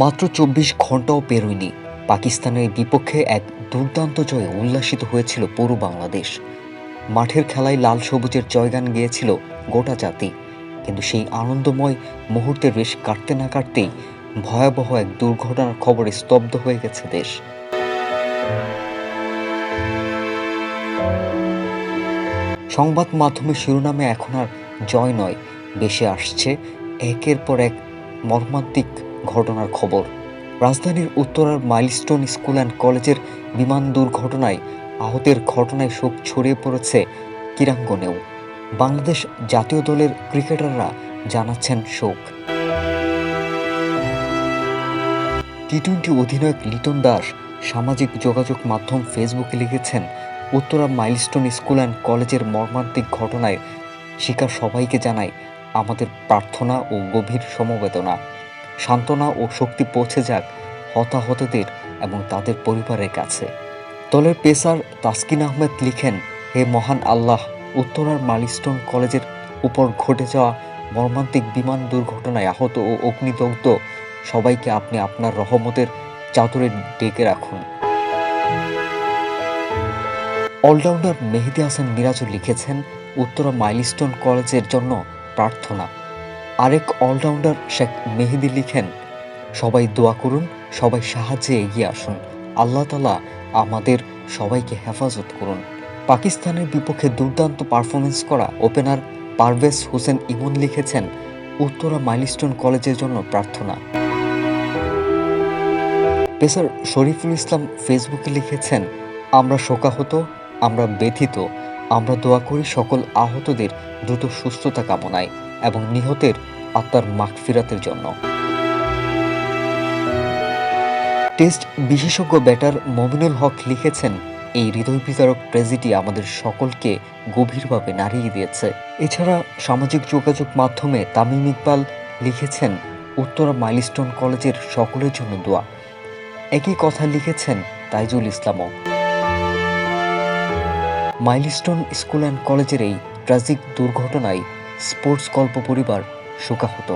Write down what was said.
মাত্র চব্বিশ ঘন্টাও পেরোয়নি। পাকিস্তানের বিপক্ষে এক দুর্দান্ত জয়ে উল্লাসিত হয়েছিল পুরো বাংলাদেশ। মাঠের খেলায় লাল সবুজের জয়গান গিয়েছিল গোটা জাতি। কিন্তু সেই আনন্দময় মুহূর্তের রেশ কাটতে না কাটতেই ভয়াবহ এক দুর্ঘটনার খবরে স্তব্ধ হয়ে গেছে দেশ। সংবাদ মাধ্যমের শিরোনামে এখন আর জয় নয় বেশি আসছে একের পর এক মর্মান্তিক ঘটনার খবর। রাজধানীর উত্তরার মাইলস্টোন স্কুল অ্যান্ড কলেজের বিমান দুর্ঘটনায় আহতের ঘটনায় শোক ছড়িয়ে পড়েছে ক্রীড়াঙ্গনেও। বাংলাদেশ জাতীয় দলের ক্রিকেটাররা জানাচ্ছেন শোক। টি টোয়েন্টি অধিনায়ক লিটন দাস সামাজিক যোগাযোগ মাধ্যম ফেসবুকে লিখেছেন, উত্তরা মাইলস্টোন স্কুল অ্যান্ড কলেজের মর্মান্তিক ঘটনায় শিকার সবাইকে জানাই আমাদের প্রার্থনা ও গভীর সমবেদনা। সান্ত্বনা ও শক্তি পৌঁছে যাক হতাহতদের এবং তাদের পরিবারের কাছে। দলের পেসার তাসকিন আহমেদ লিখেন, হে মহান আল্লাহ, উত্তরার মাইলস্টোন কলেজের উপর ঘটে যাওয়া মর্মান্তিক বিমান দুর্ঘটনায় আহত ও অগ্নিদগ্ধ সবাইকে আপনি আপনার রহমতের চাদরে ডেকে রাখুন। অলরাউন্ডার মেহেদি হাসান মিরাজও লিখেছেন উত্তরা মাইলস্টোন কলেজের জন্য প্রার্থনা। আরেক অলরাউন্ডার শেখ মেহেদি লিখেন, সবাই দোয়া করুন, সবাই সাহায্যে এগিয়ে আসুন। আল্লাহ তালা আমাদের সবাইকে হেফাজত করুন। পাকিস্তানের বিপক্ষে দুর্দান্ত পারফরমেন্স করা ওপেনার পারভেজ হোসেন ইমন লিখেছেন, উত্তরা মাইলস্টোন কলেজের জন্য প্রার্থনা। পেসার শরীফুল ইসলাম ফেসবুকে লিখেছেন, আমরা শোকাহত, আমরা ব্যথিত। আমরা দোয়া করি সকল আহতদের দ্রুত সুস্থতা কামনায় এবং নিহতের আত্মার মাগফিরাতের জন্য। টেস্ট বিশেষজ্ঞ ব্যাটার মমিনুল হক লিখেছেন, এই হৃদয় বিতারক ট্র্যাজেডি আমাদের সকলকে গভীরভাবে নাড়িয়ে দিয়েছে। এছাড়া সামাজিক যোগাযোগ মাধ্যমে তামিম ইকবাল লিখেছেন, উত্তরা মাইলস্টোন কলেজের সকলের জন্য দোয়া। একই কথা লিখেছেন তাইজুল ইসলামও। মাইলস্টোন স্কুল অ্যান্ড কলেজের এই ট্রাজিক দুর্ঘটনায় স্পোর্টস গল্প পরিবার শোকাহত।